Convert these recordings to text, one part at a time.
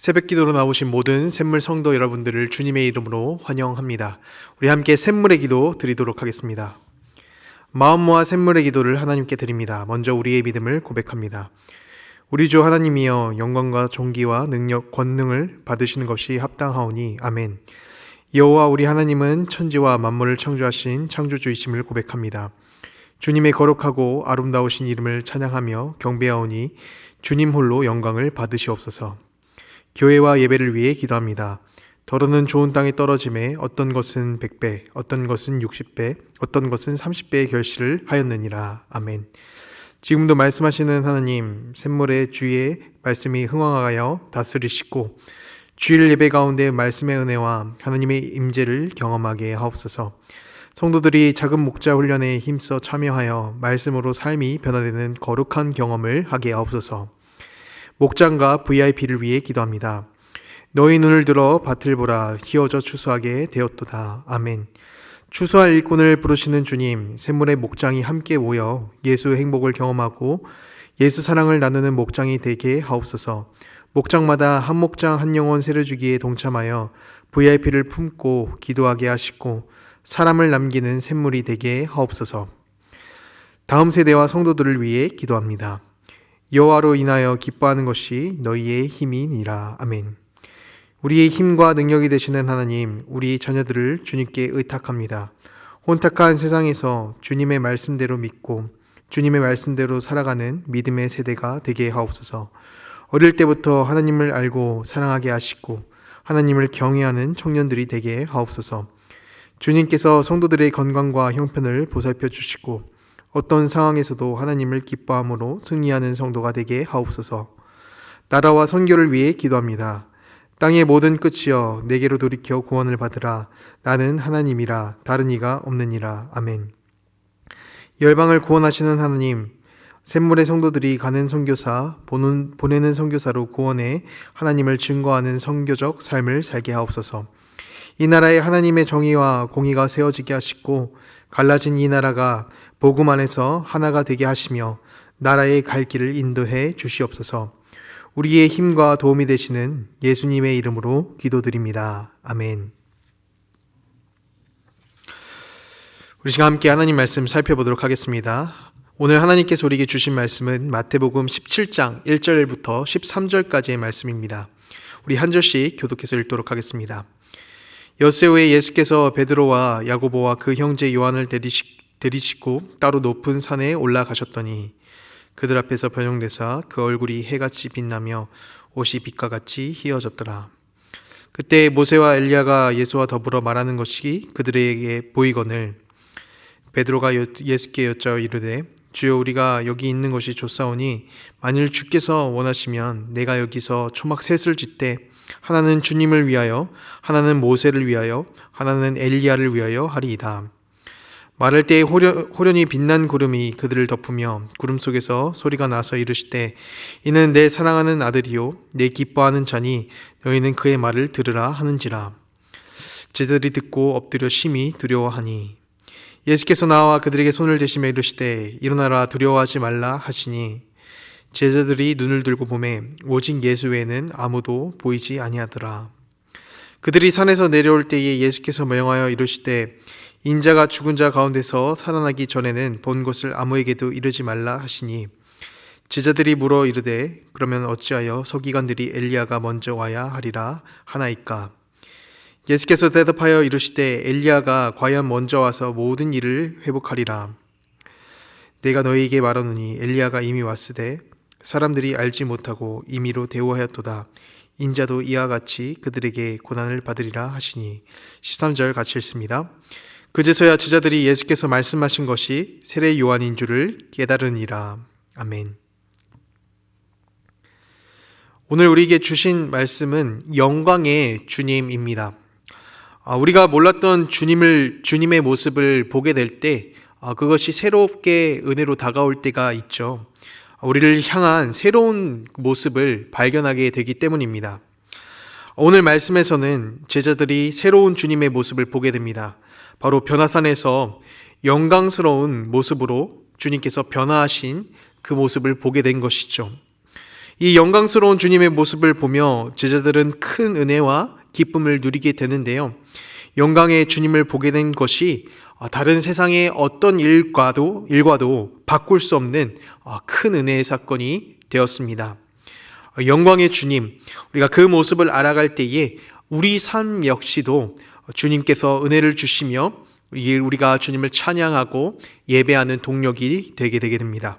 새벽 기도로 나오신 모든 샘물 성도 여러분들을 주님의 이름으로 환영합니다. 우리 함께 샘물의 기도 드리도록 하겠습니다. 마음 모아 샘물의 기도를 하나님께 드립니다. 먼저 우리의 믿음을 고백합니다. 우리 주 하나님이여 영광과 존귀와 능력 권능을 받으시는 것이 합당하오니 아멘. 여호와 우리 하나님은 천지와 만물을 창조하신 창조주이심을 고백합니다. 주님의 거룩하고 아름다우신 이름을 찬양하며 경배하오니 주님 홀로 영광을 받으시옵소서. 교회와 예배를 위해 기도합니다. 더러는 좋은 땅에 떨어짐에 어떤 것은 100배, 어떤 것은 60배, 어떤 것은 30배의 결실을 하였느니라. 아멘. 지금도 말씀하시는 하나님, 샘물의 주의 말씀이 흥왕하여 다스리시고 주일 예배 가운데 말씀의 은혜와 하나님의 임재를 경험하게 하옵소서. 성도들이 작은 목자 훈련에 힘써 참여하여 말씀으로 삶이 변화되는 거룩한 경험을 하게 하옵소서. 목장과 VIP를 위해 기도합니다. 너희 눈을 들어 밭을 보라 희어져 추수하게 되었도다. 아멘. 추수할 일꾼을 부르시는 주님, 샘물의 목장이 함께 모여 예수 행복을 경험하고 예수 사랑을 나누는 목장이 되게 하옵소서. 목장마다 한 목장 한 영혼 세례 주기에 동참하여 VIP를 품고 기도하게 하시고 사람을 남기는 샘물이 되게 하옵소서. 다음 세대와 성도들을 위해 기도합니다. 여호와로 인하여 기뻐하는 것이 너희의 힘이니라. 아멘. 우리의 힘과 능력이 되시는 하나님, 우리 자녀들을 주님께 의탁합니다. 혼탁한 세상에서 주님의 말씀대로 믿고 주님의 말씀대로 살아가는 믿음의 세대가 되게 하옵소서. 어릴 때부터 하나님을 알고 사랑하게 하시고 하나님을 경외하는 청년들이 되게 하옵소서. 주님께서 성도들의 건강과 형편을 보살펴 주시고 어떤 상황에서도 하나님을 기뻐함으로 승리하는 성도가 되게 하옵소서. 나라와 선교를 위해 기도합니다. 땅의 모든 끝이여 내게로 돌이켜 구원을 받으라. 나는 하나님이라 다른 이가 없느니라. 아멘. 열방을 구원하시는 하나님, 샘물의 성도들이 가는 선교사, 보는, 보내는 선교사로 구원해 하나님을 증거하는 선교적 삶을 살게 하옵소서. 이 나라에 하나님의 정의와 공의가 세워지게 하시고 갈라진 이 나라가 복음 안에서 하나가 되게 하시며 나라의 갈 길을 인도해 주시옵소서. 우리의 힘과 도움이 되시는 예수님의 이름으로 기도드립니다. 아멘. 우리 시간 함께 하나님 말씀 살펴보도록 하겠습니다. 오늘 하나님께서 우리에게 주신 말씀은 마태복음 17장 1절부터 13절까지의 말씀입니다. 우리 한 절씩 교독해서 읽도록 하겠습니다. 여세 후에 예수께서 베드로와 야고보와 그 형제 요한을 데리시 고 따로 높은 산에 올라가셨더니 그들 앞에서 변형되사 그 얼굴이 해같이 빛나며 옷이 빛과 같이 희어졌더라. 그때 모세와 엘리야가 예수와 더불어 말하는 것이 그들에게 보이거늘 베드로가 예수께 여짜어 이르되 주여 우리가 여기 있는 것이 좋사오니 만일 주께서 원하시면 내가 여기서 초막 셋을 짓되 하나는 주님을 위하여 하나는 모세를 위하여 하나는 엘리야를 위하여 하리이다. 말할 때에 호련, 호련 히 빛난 구름이 그들을 덮으며 구름 속에서 소리가 나서 이르시되 이는 내 사랑하는 아들이요 내 기뻐하는 자니 너희는 그의 말을 들으라 하는지라. 제자들이 듣고 엎드려 심히 두려워하니. 예수께서 나와 그들에게 손을 대시며 이르시되 일어나라 두려워하지 말라 하시니. 제자들이 눈을 들고 보매 오직 예수 외에는 아무도 보이지 아니하더라. 그들이 산에서 내려올 때에 예수께서 명하여 이르시되 인자가 죽은 자 가운데서 살아나기 전에는 본 것을 아무에게도 이르지 말라 하시니 제자들이 물어 이르되 그러면 어찌하여 서기관들이 엘리야가 먼저 와야 하리라 하나이까? 예수께서 대답하여 이르시되 엘리야가 과연 먼저 와서 모든 일을 회복하리라. 내가 너희에게 말하노니 엘리야가 이미 왔으되 사람들이 알지 못하고 임의로 대우하였도다. 인자도 이와 같이 그들에게 고난을 받으리라 하시니 13절 같이 읽습니다. 그제서야 제자들이 예수께서 말씀하신 것이 세례 요한인 줄을 깨달으니라. 아멘. 오늘 우리에게 주신 말씀은 영광의 주님입니다. 아, 우리가 몰랐던 주님을 주님의 모습을 보게 될때 아, 그것이 새롭게 은혜로 다가올 때가 있죠. 우리를 향한 새로운 모습을 발견하게 되기 때문입니다. 오늘 말씀에서는 제자들이 새로운 주님의 모습을 보게 됩니다. 바로 변화산에서 영광스러운 모습으로 주님께서 변화하신 그 모습을 보게 된 것이죠. 이 영광스러운 주님의 모습을 보며 제자들은 큰 은혜와 기쁨을 누리게 되는데요. 영광의 주님을 보게 된 것이 아, 다른 세상의 어떤 일과도 일과도 바꿀 수 없는 아, 큰 은혜의 사건이 되었습니다. 어, 영광의 주님, 우리가 그 모습을 알아갈 때에 우리 삶 역시도 주님께서 은혜를 주시며 우리가 주님을 찬양하고 예배하는 동력이 되게 되게 됩니다.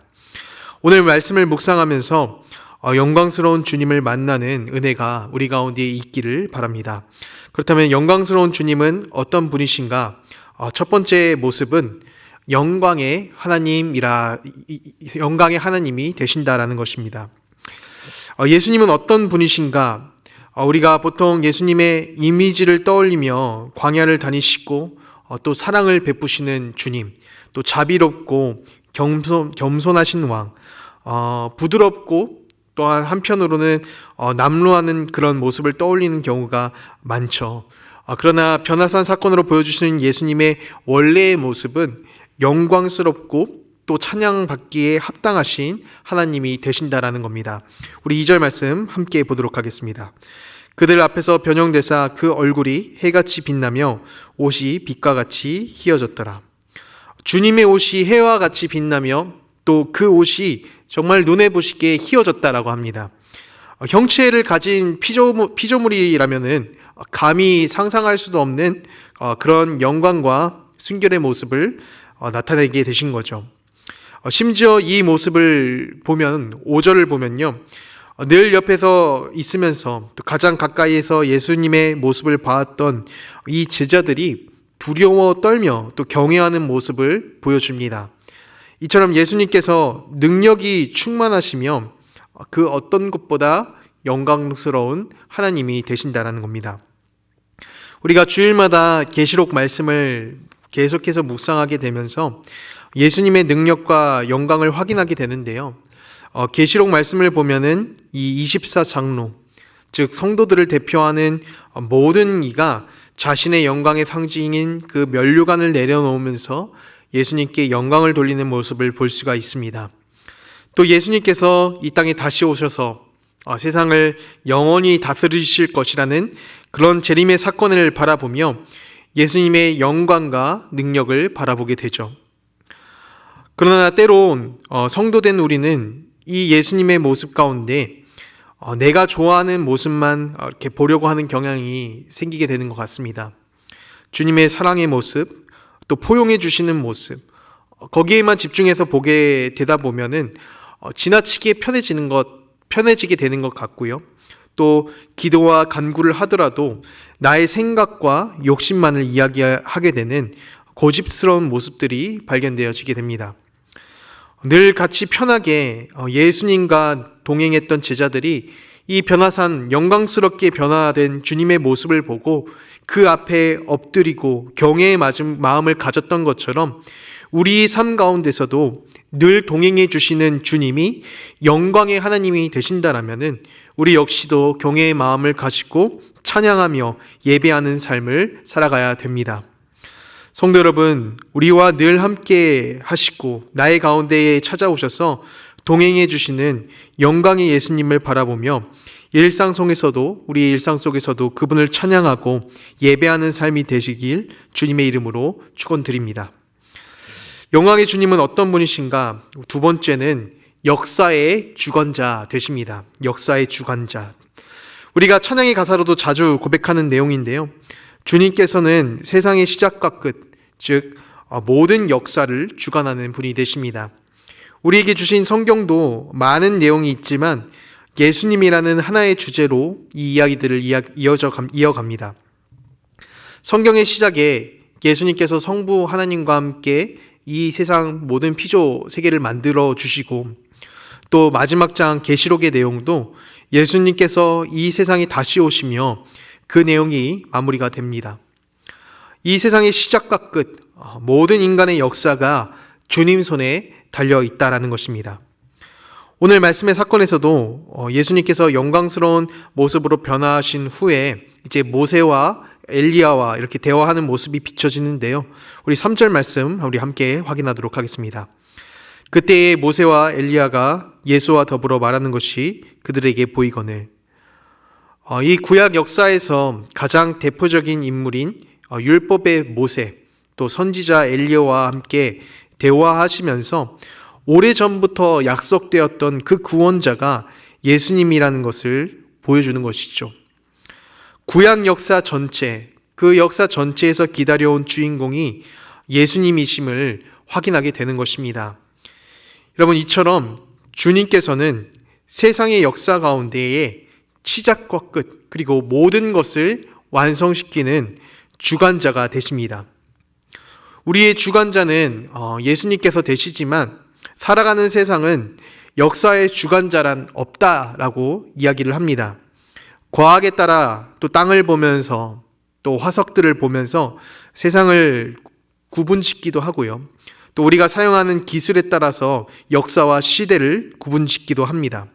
오늘 말씀을 묵상하면서 어, 영광스러운 주님을 만나는 은혜가 우리 가운데 있기를 바랍니다. 그렇다면 영광스러운 주님은 어떤 분이신가? 어, 첫 번째 모습은 영광의 하나님이라 영광의 하나님이 되신다라는 것입니다. 어, 예수님은 어떤 분이신가? 우리가 보통 예수님의 이미지를 떠올리며 광야를 다니시고 또 사랑을 베푸시는 주님, 또 자비롭고 겸손, 겸손하신 왕, 어, 부드럽고 또한 한편으로는 어, 남루하는 그런 모습을 떠올리는 경우가 많죠. 어, 그러나 변화산 사건으로 보여주시는 예수님의 원래의 모습은 영광스럽고 또 찬양 받기에 합당하신 하나님이 되신다라는 겁니다. 우리 2절 말씀 함께 보도록 하겠습니다. 그들 앞에서 변형되사 그 얼굴이 해같이 빛나며 옷이 빛과 같이 희어졌더라. 주님의 옷이 해와 같이 빛나며 또 그 옷이 정말 눈에 보시기에 희어졌다라고 합니다. 어, 형체를 가진 피조물, 피조물이라면은 감히 상상할 수도 없는 어, 그런 영광과 순결의 모습을 어, 나타내게 되신 거죠. 심지어 이 모습을 보면 5절을 보면요. 늘 옆에서 있으면서 또 가장 가까이에서 예수님의 모습을 봐왔던 이 제자들이 두려워 떨며 또 경외하는 모습을 보여줍니다. 이처럼 예수님께서 능력이 충만하시며 그 어떤 것보다 영광스러운 하나님이 되신다라는 겁니다. 우리가 주일마다 계시록 말씀을 계속해서 묵상하게 되면서 예수님의 능력과 영광을 확인하게 되는데요. 어, 계시록 말씀을 보면은 이 24장로 즉 성도들을 대표하는 모든 이가 자신의 영광의 상징인 그 면류관을 내려놓으면서 예수님께 영광을 돌리는 모습을 볼 수가 있습니다. 또 예수님께서 이 땅에 다시 오셔서 어, 세상을 영원히 다스리실 것이라는 그런 재림의 사건을 바라보며 예수님의 영광과 능력을 바라보게 되죠. 그러나 때론 어, 성도된 우리는 이 예수님의 모습 가운데 어, 내가 좋아하는 모습만 이렇게 보려고 하는 경향이 생기게 되는 것 같습니다. 주님의 사랑의 모습, 또 포용해 주시는 모습 거기에만 집중해서 보게 되다 보면은 어, 지나치게 편해지는 것 편해지게 되는 것 같고요. 또 기도와 간구를 하더라도 나의 생각과 욕심만을 이야기하게 되는 고집스러운 모습들이 발견되어지게 됩니다. 늘 같이 편하게 어, 예수님과 동행했던 제자들이 이 변화산 영광스럽게 변화된 주님의 모습을 보고 그 앞에 엎드리고 경외의 마음을 가졌던 것처럼 우리 삶 가운데서도 늘 동행해 주시는 주님이 영광의 하나님이 되신다라면은 우리 역시도 경외의 마음을 가지고 찬양하며 예배하는 삶을 살아가야 됩니다. 성도 여러분, 우리와 늘 함께 하시고 나의 가운데에 찾아오셔서 동행해 주시는 영광의 예수님을 바라보며 일상 속에서도 우리 일상 속에서도 그분을 찬양하고 예배하는 삶이 되시길 주님의 이름으로 축원드립니다. 영광의 주님은 어떤 분이신가? 두 번째는 역사의 주관자 되십니다. 역사의 주관자. 우리가 찬양의 가사로도 자주 고백하는 내용인데요. 주님께서는 세상의 시작과 끝, 즉 모든 역사를 주관하는 분이 되십니다. 우리에게 주신 성경도 많은 내용이 있지만 예수님이라는 하나의 주제로 이 이야기들을 이어져 이어갑니다. 성경의 시작에 예수님께서 성부 하나님과 함께 이 세상 모든 피조 세계를 만들어 주시고 또 마지막 장 계시록의 내용도 예수님께서 이 세상에 다시 오시며 그 내용이 마무리가 됩니다. 이 세상의 시작과 끝 모든 인간의 역사가 주님 손에 달려 있다라는 것입니다. 오늘 말씀의 사건에서도 어, 예수님께서 영광스러운 모습으로 변화하신 후에 이제 모세와 엘리야와 이렇게 대화하는 모습이 비춰지는데요. 우리 3절 말씀 우리 함께 확인하도록 하겠습니다. 그때에 모세와 엘리야가 예수와 더불어 말하는 것이 그들에게 보이거늘 어, 이 구약 역사에서 가장 대표적인 인물인 어, 율법의 모세 또 선지자 엘리야와 함께 대화하시면서 오래전부터 약속되었던 그 구원자가 예수님이라는 것을 보여주는 것이죠. 구약 역사 전체, 그 역사 전체에서 기다려온 주인공이 예수님이심을 확인하게 되는 것입니다. 여러분, 이처럼 주님께서는 세상의 역사 가운데에 시작과 끝, 그리고 모든 것을 완성시키는 주관자가 되십니다. 우리의 주관자는 어, 예수님께서 되시지만 살아가는 세상은 역사의 주관자란 없다라고 이야기를 합니다. 과학에 따라 또 땅을 보면서 또 화석들을 보면서 세상을 구분짓기도 하고요. 또 우리가 사용하는 기술에 따라서 역사와 시대를 구분짓기도 합니다.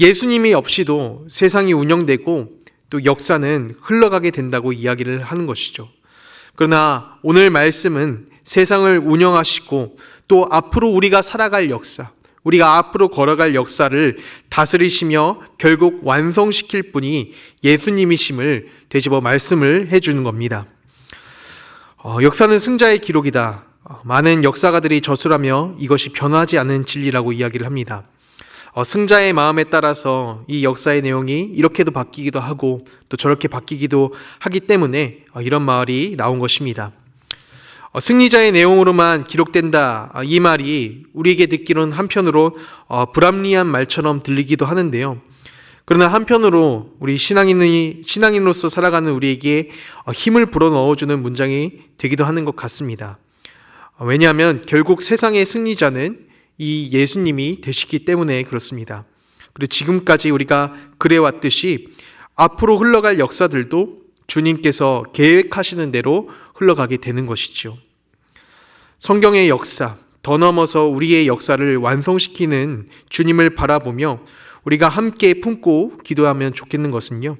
예수님이 없이도 세상이 운영되고 또 역사는 흘러가게 된다고 이야기를 하는 것이죠. 그러나 오늘 말씀은 세상을 운영하시고 또 앞으로 우리가 살아갈 역사, 우리가 앞으로 걸어갈 역사를 다스리시며 결국 완성시킬 분이 예수님이심을 되짚어 말씀을 해주는 겁니다. 어, 역사는 승자의 기록이다. 어, 많은 역사가들이 저술하며 이것이 변하지 않는 진리라고 이야기를 합니다. 어, 승자의 마음에 따라서 이 역사의 내용이 이렇게도 바뀌기도 하고 또 저렇게 바뀌기도 하기 때문에 어, 이런 말이 나온 것입니다. 어, 승리자의 내용으로만 기록된다. 어, 이 말이 우리에게 듣기로는 한편으로 어, 불합리한 말처럼 들리기도 하는데요. 그러나 한편으로 우리 신앙인이 신앙인으로서 살아가는 우리에게 어, 힘을 불어 넣어주는 문장이 되기도 하는 것 같습니다. 어, 왜냐하면 결국 세상의 승리자는 이 예수님이 되시기 때문에 그렇습니다. 그리고 지금까지 우리가 그래왔듯이 앞으로 흘러갈 역사들도 주님께서 계획하시는 대로 흘러가게 되는 것이죠. 성경의 역사, 더 넘어서 우리의 역사를 완성시키는 주님을 바라보며 우리가 함께 품고 기도하면 좋겠는 것은요.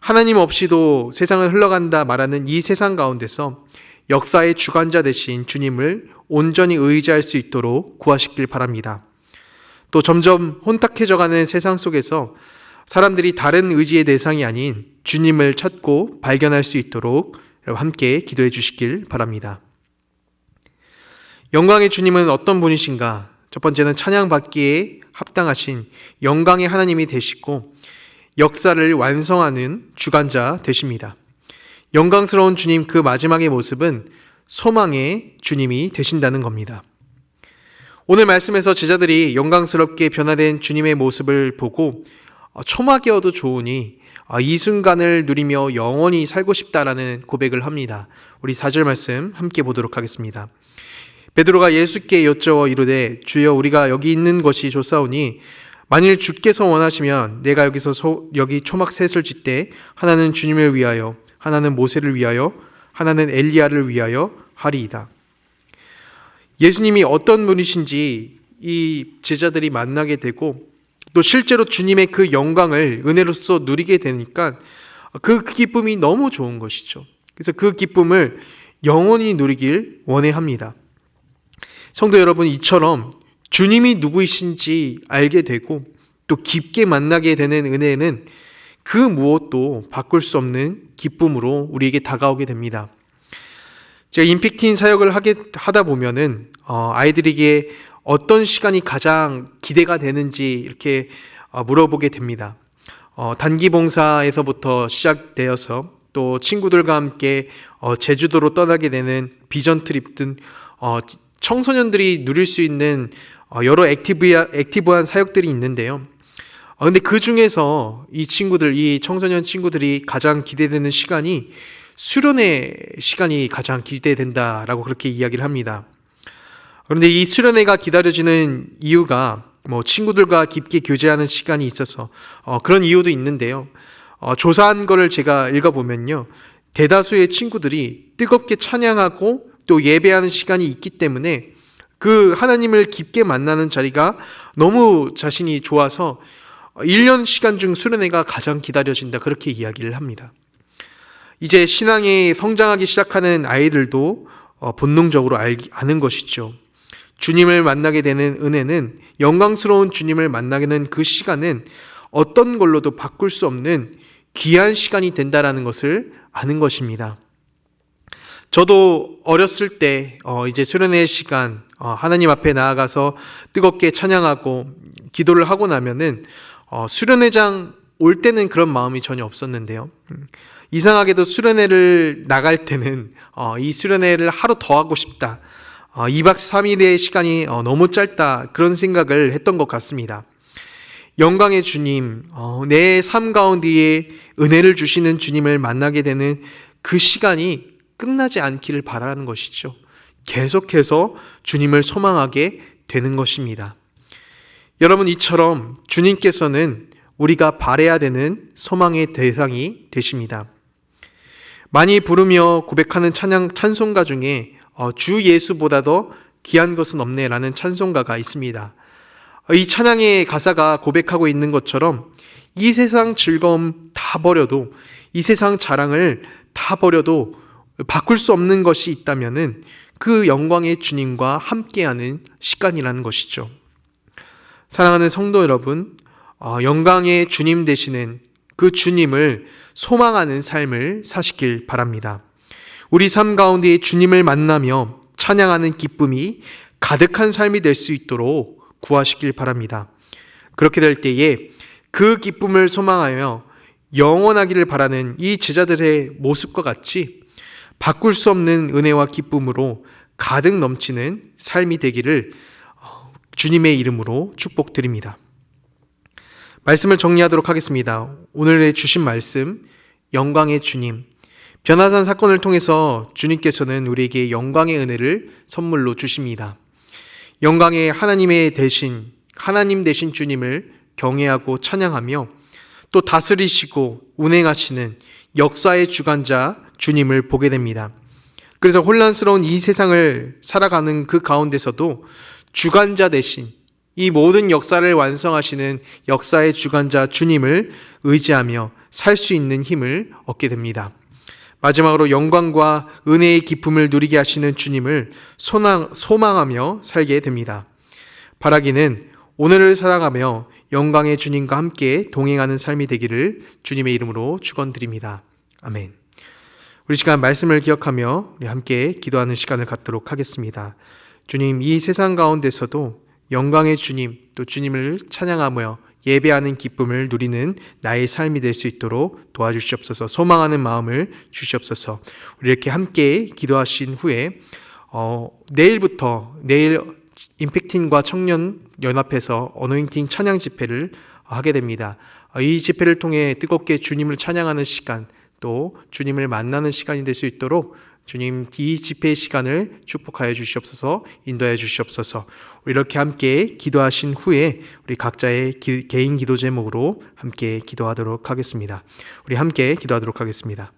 하나님 없이도 세상을 흘러간다 말하는 이 세상 가운데서 역사의 주관자 되신 주님을 온전히 의지할 수 있도록 구하시길 바랍니다. 또 점점 혼탁해져가는 세상 속에서 사람들이 다른 의지의 대상이 아닌 주님을 찾고 발견할 수 있도록 함께 기도해 주시길 바랍니다. 영광의 주님은 어떤 분이신가? 첫 번째는 찬양 받기에 합당하신 영광의 하나님이 되시고 역사를 완성하는 주관자 되십니다. 영광스러운 주님 그 마지막의 모습은 소망의 주님이 되신다는 겁니다. 오늘 말씀에서 제자들이 영광스럽게 변화된 주님의 모습을 보고 어, 초막이어도 좋으니 어, 이 순간을 누리며 영원히 살고 싶다라는 고백을 합니다. 우리 4절 말씀 함께 보도록 하겠습니다. 베드로가 예수께 여쭤 이르되 주여 우리가 여기 있는 것이 좋사오니 만일 주께서 원하시면 내가 여기서 소, 여기 초막 셋을 짓되 하나는 주님을 위하여 하나는 모세를 위하여 하나는 엘리야를 위하여 하리이다. 예수님이 어떤 분이신지 이 제자들이 만나게 되고 또 실제로 주님의 그 영광을 은혜로서 누리게 되니까 그 기쁨이 너무 좋은 것이죠. 그래서 그 기쁨을 영원히 누리길 원해 합니다. 성도 여러분, 이처럼 주님이 누구이신지 알게 되고 또 깊게 만나게 되는 은혜는 그 무엇도 바꿀 수 없는 기쁨으로 우리에게 다가오게 됩니다. 제가 인픽틴 사역을 하게 하다 보면은 어, 아이들에게 어떤 시간이 가장 기대가 되는지 이렇게 어, 물어보게 됩니다. 어, 단기 봉사에서부터 시작되어서 또 친구들과 함께 어, 제주도로 떠나게 되는 비전 트립 등 어, 청소년들이 누릴 수 있는 어, 여러 액티브한, 액티브한 사역들이 있는데요. 어, 근데 그 중에서 이 친구들, 이 청소년 친구들이 가장 기대되는 시간이 수련회 시간이 가장 기대된다라고 그렇게 이야기를 합니다. 그런데 이 수련회가 기다려지는 이유가 뭐 친구들과 깊게 교제하는 시간이 있어서 어, 그런 이유도 있는데요. 어, 조사한 거를 제가 읽어보면요. 대다수의 친구들이 뜨겁게 찬양하고 또 예배하는 시간이 있기 때문에 그 하나님을 깊게 만나는 자리가 너무 자신이 좋아서 1년 시간 중 수련회가 가장 기다려진다 그렇게 이야기를 합니다. 이제 신앙이 성장하기 시작하는 아이들도 어, 본능적으로 알, 아는 것이죠. 주님을 만나게 되는 은혜는 영광스러운 주님을 만나게 되는 그 시간은 어떤 걸로도 바꿀 수 없는 귀한 시간이 된다라는 것을 아는 것입니다. 저도 어렸을 때 어, 이제 수련회 시간 어, 하나님 앞에 나아가서 뜨겁게 찬양하고 기도를 하고 나면은 어, 수련회장 올 때는 그런 마음이 전혀 없었는데요. 음, 이상하게도 수련회를 나갈 때는 어, 이 수련회를 하루 더 하고 싶다. 어, 2박 3일의 시간이 어, 너무 짧다. 그런 생각을 했던 것 같습니다. 영광의 주님, 어, 내 삶 가운데에 은혜를 주시는 주님을 만나게 되는 그 시간이 끝나지 않기를 바라는 것이죠. 계속해서 주님을 소망하게 되는 것입니다. 여러분, 이처럼 주님께서는 우리가 바래야 되는 소망의 대상이 되십니다. 많이 부르며 고백하는 찬양, 찬송가 중에 어, 주 예수보다도 귀한 것은 없네라는 찬송가가 있습니다. 어, 이 찬양의 가사가 고백하고 있는 것처럼 이 세상 즐거움 다 버려도 이 세상 자랑을 다 버려도 바꿀 수 없는 것이 있다면은 그 영광의 주님과 함께하는 시간이라는 것이죠. 사랑하는 성도 여러분, 어, 영광의 주님 되시는 그 주님을 소망하는 삶을 사시길 바랍니다. 우리 삶 가운데 주님을 만나며 찬양하는 기쁨이 가득한 삶이 될 수 있도록 구하시길 바랍니다. 그렇게 될 때에 그 기쁨을 소망하여 영원하기를 바라는 이 제자들의 모습과 같이 바꿀 수 없는 은혜와 기쁨으로 가득 넘치는 삶이 되기를 어, 주님의 이름으로 축복드립니다. 말씀을 정리하도록 하겠습니다. 오늘의 주신 말씀, 영광의 주님. 변화산 사건을 통해서 주님께서는 우리에게 영광의 은혜를 선물로 주십니다. 영광의 하나님의 대신, 하나님 대신 주님을 경외하고 찬양하며 또 다스리시고 운행하시는 역사의 주관자 주님을 보게 됩니다. 그래서 혼란스러운 이 세상을 살아가는 그 가운데서도 주관자 대신 이 모든 역사를 완성하시는 역사의 주관자 주님을 의지하며 살 수 있는 힘을 얻게 됩니다. 마지막으로 영광과 은혜의 기쁨을 누리게 하시는 주님을 소망, 소망하며 살게 됩니다. 바라기는 오늘을 살아가며 영광의 주님과 함께 동행하는 삶이 되기를 주님의 이름으로 축원드립니다. 아멘. 우리 시간 말씀을 기억하며 우리 함께 기도하는 시간을 갖도록 하겠습니다. 주님, 이 세상 가운데서도 영광의 주님, 또 주님을 찬양하며 예배하는 기쁨을 누리는 나의 삶이 될 수 있도록 도와주시옵소서. 소망하는 마음을 주시옵소서. 우리 이렇게 함께 기도하신 후에 어, 내일부터 내일 임팩팅과 청년 연합해서 어노인팅 찬양 집회를 하게 됩니다. 어, 이 집회를 통해 뜨겁게 주님을 찬양하는 시간, 또 주님을 만나는 시간이 될 수 있도록 주님 이 집회의 시간을 축복하여 주시옵소서 인도하여 주시옵소서 이렇게 함께 기도하신 후에 우리 각자의 기, 개인 기도 제목으로 함께 기도하도록 하겠습니다. 우리 함께 기도하도록 하겠습니다.